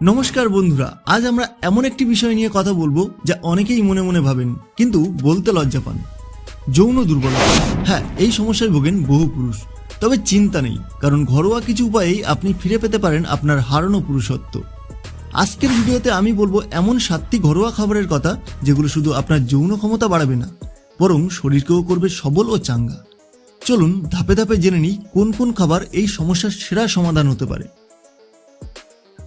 নমস্কার বন্ধুরা, আজ আমরা এমন একটি বিষয় নিয়ে কথা বলব যা অনেকেই মনে মনে ভাবেন, কিন্তু বলতে লজ্জা পান। যৌন দুর্বলতা। হ্যাঁ এই সমস্যায় ভোগেন বহু পুরুষ। তবে চিন্তা নেই, কারণ ঘরোয়া কিছু উপায়েই আপনি ফিরে পেতে পারেন আপনার হারানো পুরুষত্ব। আজকের ভিডিওতে আমি বলব এমন সাতটি ঘরোয়া খাবারের কথা, যেগুলো শুধু আপনার যৌন ক্ষমতা বাড়াবে না, বরং শরীরকেও করবে সবল ও চাঙ্গা। চলুন, ধাপে ধাপে জেনে নিই কোন কোন খাবার এই সমস্যার সেরা সমাধান হতে পারে।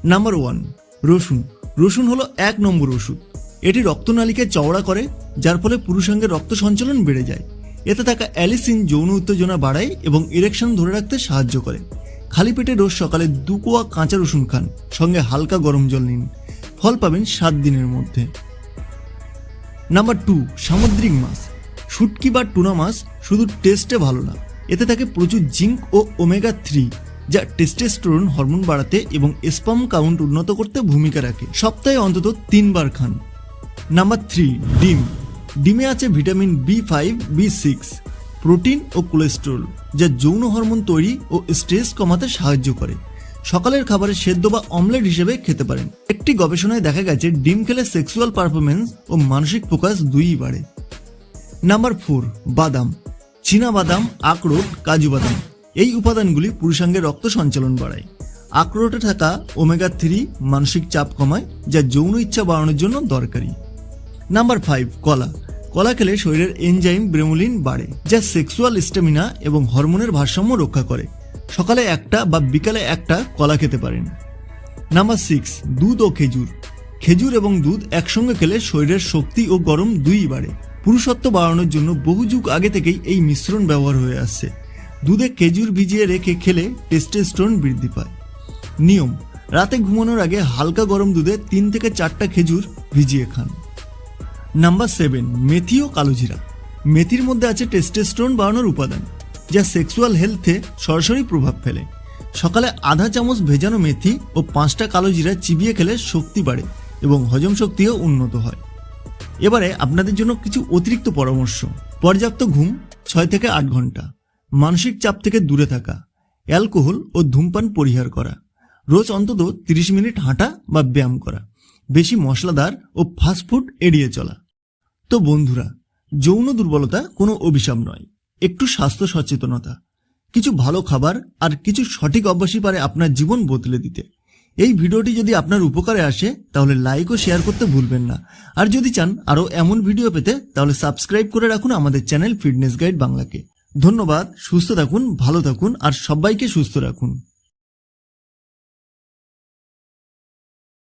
নাম্বার ওয়ান রসুন। রসুন হলো এক নম্বর ওষুধ। এটি রক্তনালীকে চওড়া করে, যার ফলে পুরুষাঙ্গের রক্ত সঞ্চালন বেড়ে যায়। এতে থাকা অ্যালিসিন যৌন উত্তেজনা বাড়ায় এবং ইরেকশন ধরে রাখতে সাহায্য করে। খালি পেটে রোজ সকালে দু কোয়া কাঁচা রসুন খান, সঙ্গে হালকা গরম জল নিন। ফল পাবেন সাত দিনের মধ্যে। নাম্বার টু সামুদ্রিক মাছ। শুটকি বা টুনা মাছ শুধু টেস্টে ভালো না, এতে থাকে প্রচুর জিঙ্ক ও ওমেগা থ্রি যা টেস্টেস্টোরন হরমোন বাড়াতে এবং স্পাম কাউন্ট উন্নত করতে ভূমিকা রাখে। সপ্তাহে অন্তত তিনবার খান। নাম্বার থ্রি ডিম। ডিমে আছে vitamin B five B six protein ও কোলেস্টেরল যা যৌন হরমোন তৈরি ও স্ট্রেস কমাতে সাহায্য করে। সকালের খাবারে সেদ্ধ বা অমলেট হিসেবে খেতে পারেন। একটি গবেষণায় দেখা গেছে, ডিম খেলে সেক্সুয়াল পারফরমেন্স ও মানসিক ফোকাস দুইই বাড়ে। নাম্বার ফোর বাদাম। চীনা বাদাম আখরোট কাজু বাদাম। এই উপাদানগুলি পুরুষাঙ্গের রক্ত সঞ্চালন বাড়ায়। আখরোটে থাকা ওমেগা থ্রি মানসিক চাপ কমায়, যা যৌন ইচ্ছা বাড়ানোর জন্য দরকারি। নাম্বার ফাইভ, কলা। কলা খেলে শরীরের এনজাইম ব্রেমোলিন বাড়ে, যা সেক্সুয়াল স্টেমিনা এবং হরমোনের ভারসাম্য রক্ষা করে। সকালে একটা বা বিকালে একটা কলা খেতে পারেন। নাম্বার সিক্স, দুধ ও খেজুর। খেজুর এবং দুধ একসঙ্গে খেলে শরীরের শক্তি ও গরম দুইই বাড়ে। পুরুষত্ব বাড়ানোর জন্য বহু যুগ আগে থেকেই এই মিশ্রণ ব্যবহার হয়ে আসছে। দুধে খেজুর ভিজিয়ে রেখে খেলে টেস্টোস্টেরন বৃদ্ধি পায়। নিয়ম, রাতে ঘুমানোর আগে হালকা গরম দুধে তিন থেকে চারটা খেজুর ভিজিয়ে খান। নাম্বার সেভেন, মেথি ও কালোজিরা মেথির মধ্যে আছে টেস্টোস্টেরন বাড়ানোর উপাদান, যা সেক্সুয়াল হেলথে সরাসরি প্রভাব ফেলে। সকালে আধা চামচ ভেজানো মেথি ও পাঁচটা কালোজিরা চিবিয়ে খেলে শক্তি বাড়ে এবং হজম শক্তিও উন্নত হয়। এবারে আপনাদের জন্য কিছু অতিরিক্ত পরামর্শ। পর্যাপ্ত ঘুম, ছয় থেকে আট ঘণ্টা। মানসিক চাপ থেকে দূরে থাকা, অ্যালকোহল ও ধূমপান পরিহার করা, রোজ অন্তত তিরিশ মিনিট হাঁটা বা ব্যায়াম করা, বেশি মশলাদার ও ফাস্টফুড এড়িয়ে চলা। তো বন্ধুরা, যৌন দুর্বলতা কোনো অভিশাপ নয়, একটু স্বাস্থ্য সচেতনতা, কিছু ভালো খাবার আর কিছু সঠিক অভ্যাসই পারে আপনার জীবন বদলে দিতে। এই ভিডিওটি যদি আপনার উপকারে আসে, তাহলে লাইক ও শেয়ার করতে ভুলবেন না। আর যদি চান আরও এমন ভিডিও পেতে, তাহলে সাবস্ক্রাইব করে রাখুন আমাদের চ্যানেল ফিটনেস গাইড বাংলাকে। ধন্যবাদ সুস্থ থাকুন ভালো থাকুন আর সবাইকে সুস্থ রাখুন।